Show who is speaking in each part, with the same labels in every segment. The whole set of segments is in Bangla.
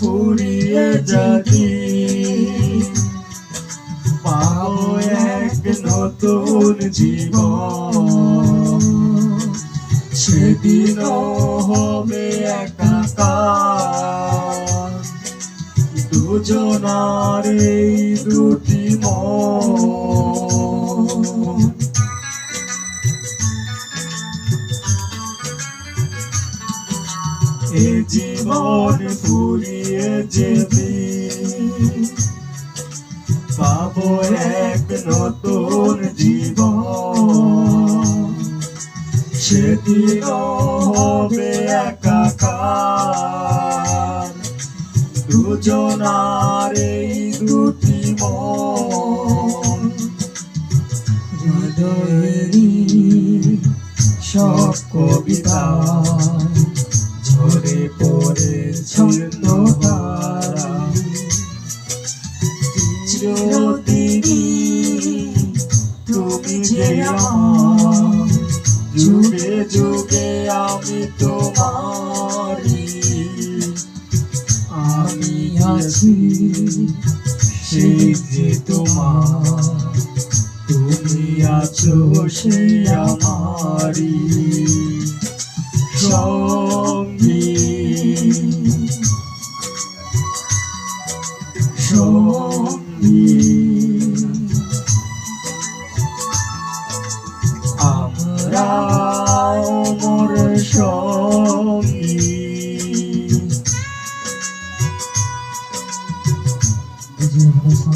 Speaker 1: ফুরিয়ে যদি পাবো এক নতুন জীবন। সেদিন হবে একাকার। দুজনার এই দুটি এ জীবন যেবি পাবো এক নতুন জীবন। সেদিন হবে একাকার। দুজনার চিরদিনই তুমি যে যুগে যুগে আমি তোমারি আমি আছি সেই যে তোমার। তুমি আছো সেই আমারি সঙ্গী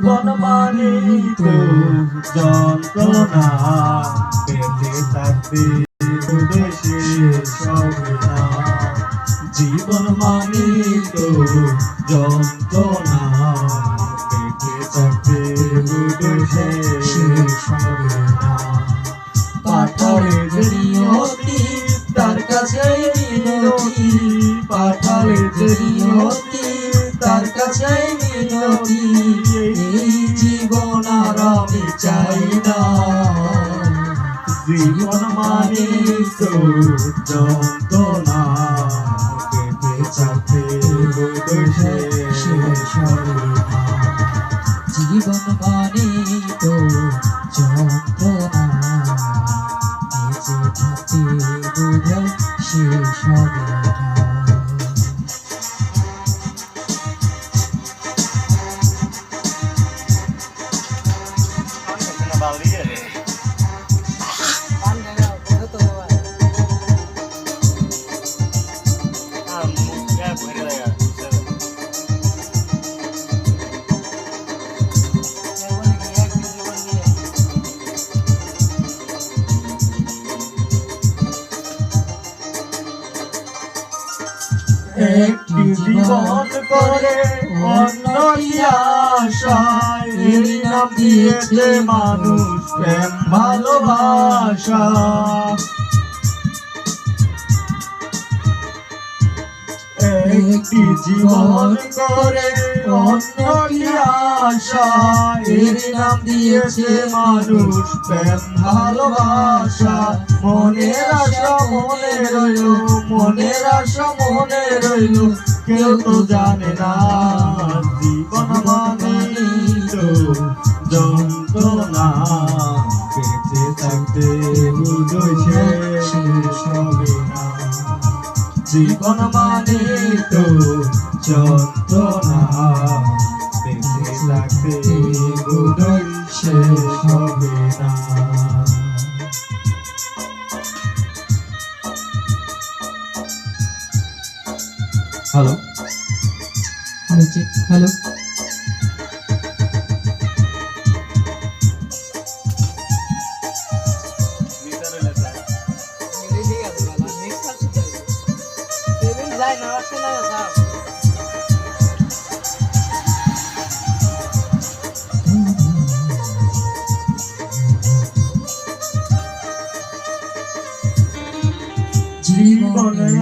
Speaker 2: জীবন মানে তো যন্ত্রণা
Speaker 1: পেতে থাকতে বুঝে শেষ হবে না জীবন মানে তো যন্ত্রণা পেতে থাকতে বুঝে শেষ হবে না পাঠালে নিয়তি, তার কাছে মিনতি পাঠালে যে নিয়তি, তার কাছে মিনতি জীবন আর আমি চাই না। জীবন মানে তো যন্ত্রণা।
Speaker 2: দেয়
Speaker 1: একটি জীবন করে এর নাম দিয়েছে মানুষ প্রেম, ভালোবাসা। একটি জীবন করে অন্যটি আশা। এর নাম দিয়েছে মানুষ প্রেম, ভালোবাসা। মনের আশা মনে রইল, মনের আশা মনে রইল। কেউ তো জানে না, জীবন মানে যন্ত্রণা বেঁচে থাকতে বুঝোই শেষ না জীবন মানে তো যন্ত্রণা বেঁচে থাকতে শেষ হবে না হ্যালো
Speaker 3: হ্যালো হ্যালো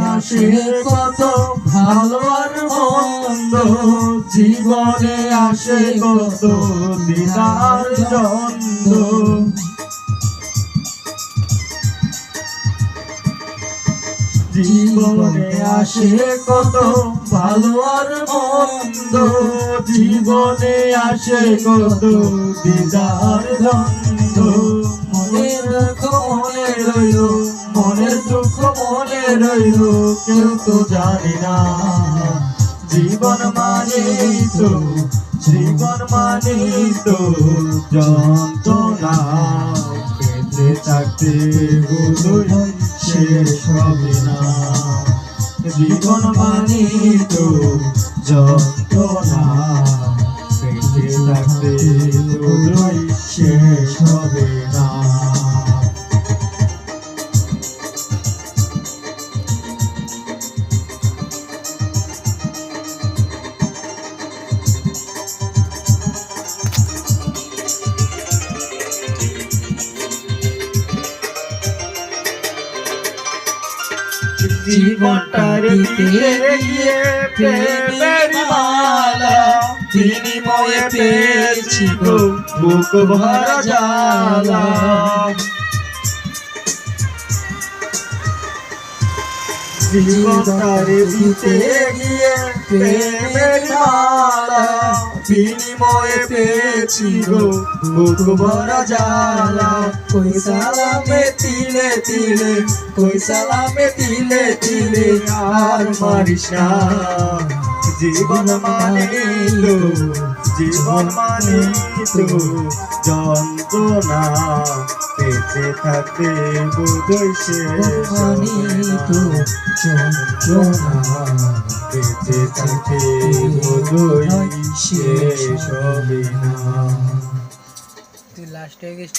Speaker 1: আসে কত ভালো আর মন্দ, জীবনে আসে কত দিদার দ্বন্দ্ব জীবনে আসে কত ভালো আর মন্দ, জীবনে আসে কত দিদার দ্বন্দ্ব মনের দুঃখ মনে রইল মনে রইল কেউ জানে না। জীবন মানে তো জীবন মানে তো যন্ত্রণা পেতে থাকতে বোধই শেষ হবে না। জীবন মানে তো যন্ত্রণা পেতে থাকতে বোধই শেষ হবে না জীবনটার দিতে গিয়ে প্রেমের মালা বিনিময়ে পেয়েছি বুক ভরা জ্বালা। জীবনটার দিতে গিয়ে প্রেমের মালা বিনিময়ে পেয়েছি গো, বুক ভরা জ্বালা। কই সালামে তিলে তিলে কই সালামে তিলে তিলে আর মারিস। না জীবন মানে তো জীবন মানে তো যন্ত্রণা। পেতে থাকতে বোধই শেষ
Speaker 3: তো। যন্ত্রণা
Speaker 1: বেঁচে থাকতে বোধই শেষ হবে না
Speaker 3: তুই লাস্টে গেছিস